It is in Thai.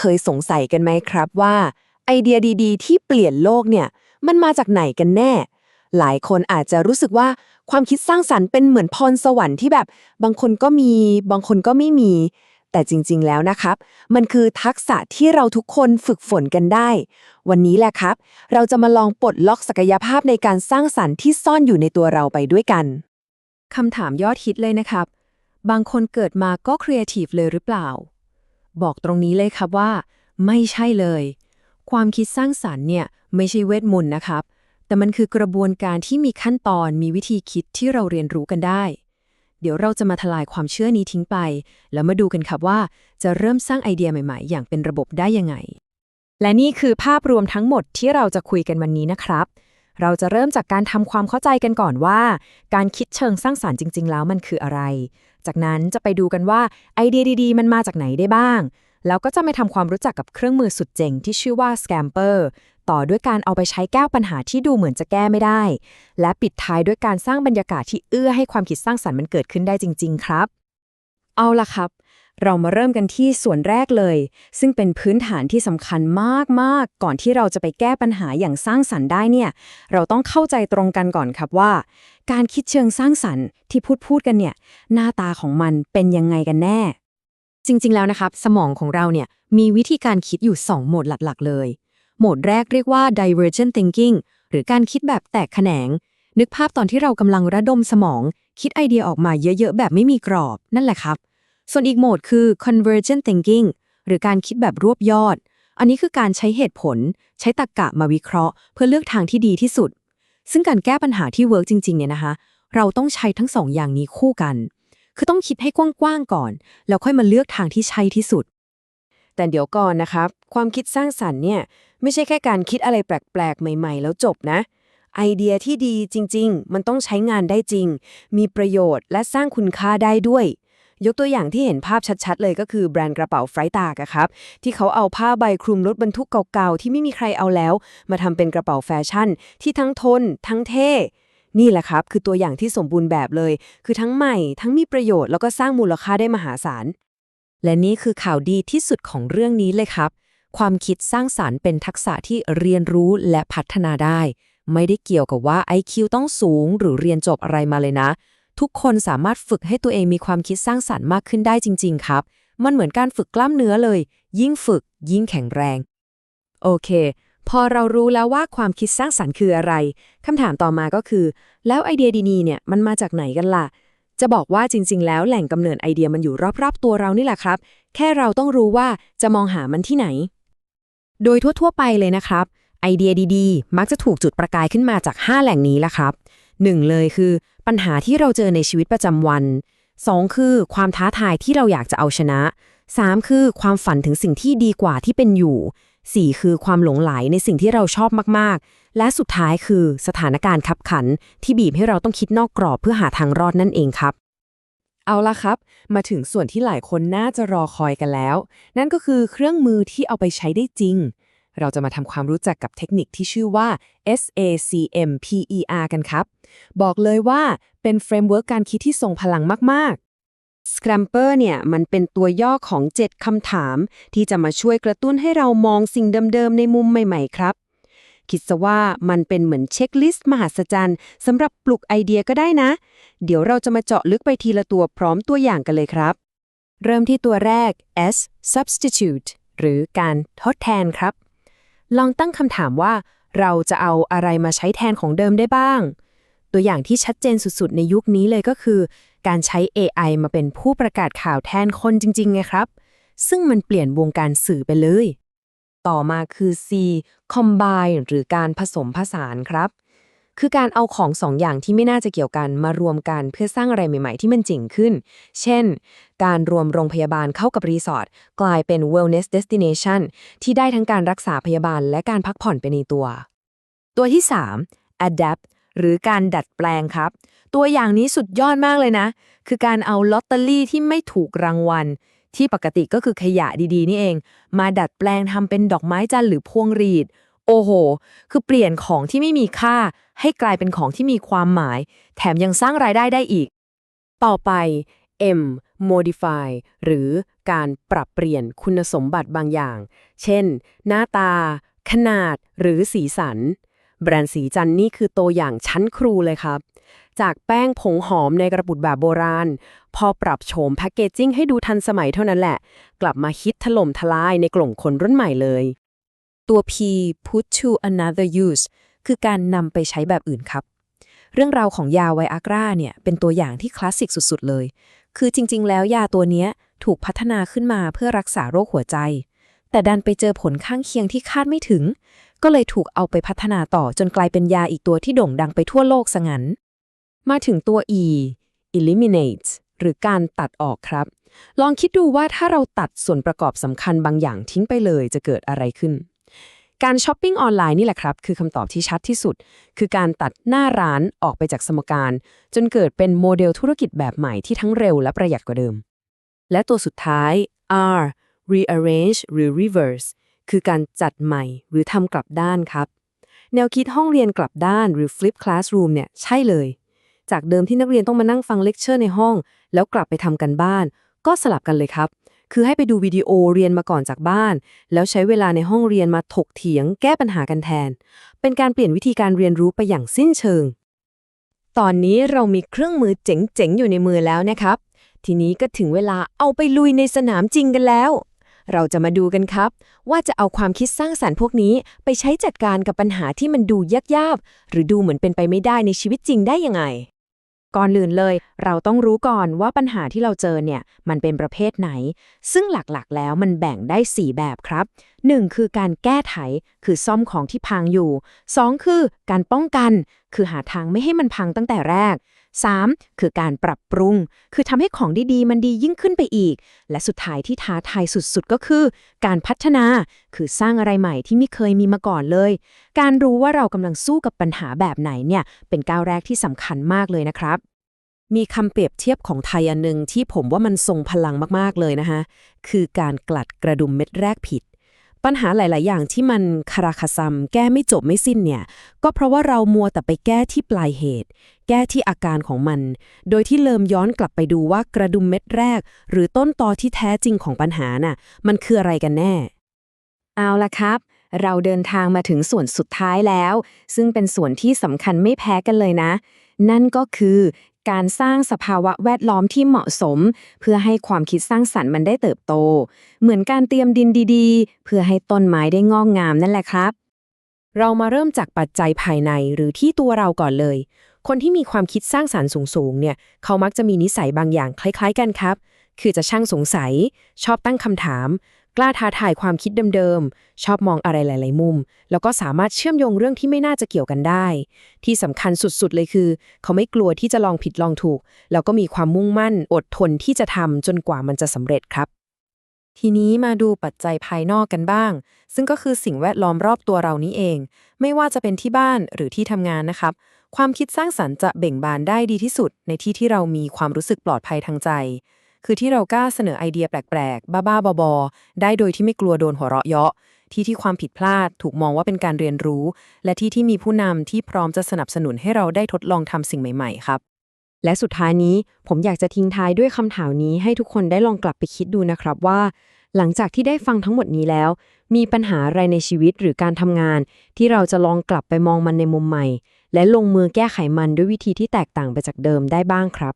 เคยสงสัยกันไหมครับว่า ไอเดียดีๆ ที่เปลี่ยนโลกเนี่ย มันมาจากไหนกันแน่ หลายคนอาจจะรู้สึกว่าความคิดสร้างสรรค์เป็นเหมือนพรสวรรค์ที่แบบ บางคนก็มี บางคนก็ไม่มี แต่จริง ๆ แล้วนะครับ มันคือทักษะที่เราทุกคนฝึกฝนกันได้ วันนี้แหละครับ เราจะมาลองปลดล็อกศักยภาพในการสร้างสรรค์ที่ซ่อนอยู่ในตัวเราไปด้วยกันคำถามยอดฮิตเลยนะครับ บางคนเกิดมาก็ครีเอทีฟเลยหรือเปล่า บอกตรงนี้เลยครับว่า ไม่ใช่เลย ความคิดสร้างสรรค์เนี่ยไม่ใช่เวทมนต์นะครับ แต่มันคือกระบวนการที่มีขั้นตอนมีวิธีคิดที่เราเรียนรู้กันได้ เดี๋ยวเราจะมาทลายความเชื่อนี้ทิ้งไป แล้วมาดูกันครับว่า จะเริ่มสร้างไอเดียใหม่ๆ อย่างเป็นระบบได้ยังไง และนี่คือภาพรวมทั้งหมดที่เราจะคุยกันวันนี้นะครับ เราจะเริ่มจากการทำความเข้าใจกันก่อนว่า การคิดเชิงสร้างสารรค์จริง ๆ แล้วมันคืออะไร จากนั้นจะไปดูกันว่าไอเดียดี ๆ มันมาจากไหนได้บ้าง แล้วก็จะไปทำความรู้จักกับเครื่องมือสุดเจ๋งที่ชื่อว่า Scamper ต่อด้วยการเอาไปใช้แก้ปัญหาที่ดูเหมือนจะแก้ไม่ได้ และปิดท้ายด้วยการสร้างบรรยากาศที่เอื้อให้ความคิดสร้างสรรค์มันเกิดขึ้นได้จริง ๆ ครับ เอาล่ะครับ เรามาเริ่มกันที่ส่วนแรกเลย ซึ่งเป็นพื้นฐานที่สำคัญมาก ๆ ก่อนที่เราจะไปแก้ปัญหาอย่างสร้างสรรค์ได้เนี่ย เราต้องเข้าใจตรงกันก่อนครับว่า การคิดเชิงสร้างสรรค์ที่พูดพูดกันเนี่ย หน้าตาของมันเป็นยังไงกันแน่ จริง ๆ แล้วนะครับ สมองของเราเนี่ยมีวิธีการคิดอยู่ 2 โหมดหลัก ๆ เลย โหมดแรกเรียกว่า divergent thinking หรือการคิดแบบแตกแขนง นึกภาพตอนที่เรากำลังระดมสมอง คิดไอเดียออกมาเยอะ ๆ แบบไม่มีกรอบ นั่นแหละครับ ส่วนอีกโหมดคือ convergent thinking หรือการคิดแบบรวบยอด อันนี้คือการใช้เหตุผล ใช้ตรรกะมาวิเคราะห์ เพื่อเลือกทางที่ดีที่สุด ซึ่งการแก้ปัญหาที่เวิร์กจริงๆเนี่ยนะคะ เราต้องใช้ทั้งสองอย่างนี้คู่กัน คือต้องคิดให้กว้างๆก่อน แล้วค่อยมาเลือกทางที่ใช่ที่สุด แต่เดี๋ยวก่อนนะครับ ความคิดสร้างสรรค์เนี่ยไม่ใช่แค่การคิดอะไรแปลกๆ ใหม่ ๆ แล้วจบนะไอเดียที่ดีจริง ๆ มันต้องใช้งานได้จริง มีประโยชน์และสร้างคุณค่าได้ด้วย ยกตัวอย่างที่เห็นภาพชัดๆ เลยก็คือแบรนด์กระเป๋าไฟตากะครับ ที่เขาเอาผ้าใบคลุมรถบรรทุกเก่าๆ ที่ไม่มีใครเอาแล้ว มาทำเป็นกระเป๋าแฟชั่น ที่ทั้งทน ทั้งเท่นี่แหละครับ คือตัวอย่างที่สมบูรณ์แบบเลย คือทั้งใหม่ ทั้งมีประโยชน์แล้วก็สร้างมูลค่าได้มหาศาล และนี่คือข่าวดีที่สุดของเรื่องนี้เลยครับ ความคิดสร้างสารรค์เป็นทักษะที่เรียนรู้และพัฒนาได้ ไม่ได้เกี่ยวกับว่า IQ ต้องสูงหรือเรียนจบอะไรมาเลยนะ ทุกคนสามารถฝึกให้ตัวเองมีความคิดสร้างสารรค์มากขึ้นได้จริง ๆ ครับ มันเหมือนการฝึกกล้ามเนื้อเลย ยิ่งฝึก ยิ่งแข็งแรง โอเค พอเรารู้แล้วว่าความคิดสร้างสรรค์คืออะไรคำถามต่อมาก็คือ แล้วไอเดียดีๆเนี่ยมันมาจากไหนกันล่ะ จะบอกว่าจริง ๆ แล้วแหล่งกำเนิดไอเดียมันอยู่รอบๆ ตัวเรานี่แหละครับ แค่เราต้องรู้ว่าจะมองหามันที่ไหน โดยทั่วๆ ไปเลยนะครับ ไอเดียดีๆ มักจะถูกจุดประกายขึ้นมาจาก 5 แหล่งนี้แหละครับ 1. เลยคือ ปัญหาที่เราเจอในชีวิตประจำวัน 2. คือ ความท้าทายที่เราอยากจะเอาชนะ 3. คือ ความฝันถึงสิ่งที่ดีกว่าที่เป็นอยู่ 4. คือความหลงไหลในสิ่งที่เราชอบมากๆ และสุดท้ายคือสถานการณ์ขับขัน ที่บีบให้เราต้องคิดนอกกรอบเพื่อหาทางรอดนั่นเองครับ เอาละครับ มาถึงส่วนที่หลายคนน่าจะรอคอยกันแล้ว นั่นก็คือเครื่องมือที่เอาไปใช้ได้จริง เราจะมาทำความรู้จักกับเทคนิคที่ชื่อว่า SACMPER กันครับ บอกเลยว่าเป็นเฟรมเวิร์กการคิดที่ทรงพลังมาก ๆ Scramper เนี่ย มันเป็นตัวย่อของ 7 คำถาม ที่จะมาช่วยกระตุ้นให้เรามองสิ่งเดิม ๆ ในมุมใหม่ ๆ ครับ คิดซะว่ามันเป็นเหมือนเช็คลิสต์มหัศจรรย์สำหรับปลุกไอเดียก็ได้นะ เดี๋ยวเราจะมาเจาะลึกไปทีละตัวพร้อมตัวอย่างกันเลยครับ เริ่มที่ตัวแรก S substitute หรือการทดแทนครับ ลองตั้งคำถามว่า เราจะเอาอะไรมาใช้แทนของเดิมได้บ้าง ตัวอย่างที่ชัดเจนสุดๆ ในยุคนี้เลยก็คือ การใช้ AI มาเป็นผู้ประกาศข่าวแทนคนจริงๆไงครับ ซึ่งมันเปลี่ยนวงการสื่อไปเลย ต่อมาคือ C combine หรือการผสมผสานครับ คือการเอาของสองอย่างที่ไม่น่าจะเกี่ยวกันมารวมกันเพื่อสร้างอะไรใหม่ๆ ที่มันเจ๋งขึ้น เช่น การรวมโรงพยาบาลเข้ากับรีสอร์ทกลายเป็น wellness destination ที่ได้ทั้งการรักษาพยาบาลและการพักผ่อนไปในตัว ตัวที่ 3 adapt หรือการดัดแปลงครับ ตัวอย่างนี้สุดยอดมากเลยนะ คือการเอาลอตเตอรี่ที่ไม่ถูกรางวัล ที่ปกติก็คือขยะดีๆ นี่เอง มาดัดแปลงทำเป็นดอกไม้จันทร์หรือพวงรีด โอ้โห คือเปลี่ยนของที่ไม่มีค่า ให้กลายเป็นของที่มีความหมาย แถมยังสร้างรายได้ได้อีก ต่อไป M modify หรือการปรับเปลี่ยนคุณสมบัติบางอย่าง เช่น หน้าตา ขนาด หรือสีสัน แบรนด์สีจันนี่คือตัวอย่างชั้นครูเลยครับ จากแป้งผงหอมในกระปุกแบบโบราณ พอปรับโฉมแพคเกจจิ้งให้ดูทันสมัยเท่านั้นแหละ กลับมาฮิตถล่มทลายในกลุ่มคนรุ่นใหม่เลย ตัว P put to another use คือการนำไปใช้แบบอื่นครับ เรื่องราวของยาไวอากราเนี่ยเป็นตัวอย่างที่คลาสสิกสุดๆเลย คือจริง ๆ แล้วยาตัวนี้ถูกพัฒนาขึ้นมาเพื่อรักษาโรคหัวใจ แต่ดันไปเจอผลข้างเคียงที่คาดไม่ถึง ก็เลยถูกเอาไปพัฒนาต่อจนกลายเป็นยาอีกตัวที่โด่งดังไปทั่วโลกซะงั้น มาถึงตัว E eliminate หรือการตัดออกครับ ลองคิดดูว่าถ้าเราตัดส่วนประกอบสำคัญบางอย่างทิ้งไปเลยจะเกิดอะไรขึ้น การช้อปปิ้งออนไลน์นี่แหละครับ คือคำตอบที่ชัดที่สุด คือการตัดหน้าร้านออกไปจากสมการ จนเกิดเป็นโมเดลธุรกิจแบบใหม่ที่ทั้งเร็วและประหยัดกว่าเดิม และตัวสุดท้าย R rearrange หรือ reverse คือการจัดใหม่หรือทำกลับด้านครับ แนวคิดห้องเรียนกลับด้านหรือ flip classroom เนี่ยใช่เลย จากเดิมที่นักเรียนต้องมานั่งฟังเลคเชอร์ในห้อง แล้วกลับไปทำกันบ้าน ก็สลับกันเลยครับ คือให้ไปดูวิดีโอเรียนมาก่อนจากบ้าน แล้วใช้เวลาในห้องเรียนมาถกเถียง แก้ปัญหากันแทน เป็นการเปลี่ยนวิธีการเรียนรู้ไปอย่างสิ้นเชิง ตอนนี้เรามีเครื่องมือเจ๋งๆ อยู่ในมือแล้วนะครับ ทีนี้ก็ถึงเวลาเอาไปลุยในสนามจริงกันแล้ว เราจะมาดูกันครับ ว่าจะเอาความคิดสร้างสรรค์พวกนี้ไปใช้จัดการกับปัญหาที่มันดูยากๆหรือดูเหมือนเป็นไปไม่ได้ในชีวิตจริงได้ยังไง ก่อนอื่นเลย เราต้องรู้ก่อนว่าปัญหาที่เราเจอเนี่ยมันเป็นประเภทไหน ซึ่งหลักๆ แล้วมันแบ่งได้ 4 แบบครับ 1. คือการแก้ไข คือซ่อมของที่พังอยู่ 2. คือการป้องกัน คือหาทางไม่ให้มันพังตั้งแต่แรก 3. คือการปรับปรุง คือทำให้ของดีๆ มันดียิ่งขึ้นไปอีก และสุดท้ายที่ท้าทายสุดๆ ก็คือ การพัฒนา คือสร้างอะไรใหม่ที่ไม่เคยมีมาก่อนเลย การรู้ว่าเรากำลังสู้กับปัญหาแบบไหนเนี่ยเป็นก้าวแรกที่สำคัญมากเลยนะครับมีคำเปรียบเทียบของไทยอันหนึ่งที่ผมว่ามันทรงพลังมาก ๆ เลยนะคะ คือการกลัดกระดุมเม็ดแรกผิด ปัญหาหลาย ๆ อย่างที่มันคาราคาซัมแก้ไม่จบไม่สิ้นเนี่ย ก็เพราะว่าเรามัวแต่ไปแก้ที่ปลายเหตุ แก้ที่อาการของมัน โดยที่เริ่มย้อนกลับไปดูว่ากระดุมเม็ดแรก หรือต้นตอที่แท้จริงของปัญหาน่ะ มันคืออะไรกันแน่ เอาละครับ เราเดินทางมาถึงส่วนสุดท้ายแล้ว ซึ่งเป็นส่วนที่สำคัญไม่แพ้กันเลยนะ นั่นก็คือการสร้างสภาวะแวดล้อมที่เหมาะสม เพื่อให้ความคิดสร้างสรรค์มันได้เติบโต เหมือนการเตรียมดินดีๆ เพื่อให้ต้นไม้ได้งอกงามนั่นแหละครับ เรามาเริ่มจากปัจจัยภายในหรือที่ตัวเราก่อนเลย คนที่มีความคิดสร้างสรรค์สูงๆเนี่ย เขามักจะมีนิสัยบางอย่างคล้าย ๆ กันครับ คือจะช่างสงสัย ชอบตั้งคำถาม ล้าท้าทายความคิดเดิมๆ ชอบมองอะไรหลาย ๆ มุม แล้วก็สามารถเชื่อมโยงเรื่องที่ไม่น่าจะเกี่ยวกันได้ ที่สำคัญสุดๆ เลยคือ เขาไม่กลัวที่จะลองผิดลองถูก แล้วก็มีความมุ่งมั่นอดทนที่จะทำจนกว่ามันจะสำเร็จครับ ทีนี้มาดูปัจจัยภายนอกกันบ้าง ซึ่งก็คือสิ่งแวดล้อมรอบตัวเรานี้เอง ไม่ว่าจะเป็นที่บ้านหรือที่ทำงานนะครับ ความคิดสร้างสรรค์จะเบ่งบานได้ดีที่สุด ในที่ที่เรามีความรู้สึกปลอดภัยทางใจ คือที่เรากล้าเสนอไอเดียแปลกๆ บ้าๆ บอๆ ได้โดยที่ไม่กลัวโดนหัวเราะเยาะ ที่ที่ความผิดพลาดถูกมองว่าเป็นการเรียนรู้ และที่ที่มีผู้นำที่พร้อมจะสนับสนุนให้เราได้ทดลองทำสิ่งใหม่ๆ ครับ และสุดท้ายนี้ผมอยากจะทิ้งท้ายด้วยคำถามนี้ให้ทุกคนได้ลองกลับไปคิดดูนะครับว่า หลังจากที่ได้ฟังทั้งหมดนี้แล้ว มีปัญหาอะไรในชีวิตหรือการทำงาน ที่เราจะลองกลับไปมองมันในมุมใหม่ และลงมือแก้ไขมันด้วยวิธีที่แตกต่างไปจากเดิมได้บ้างครับ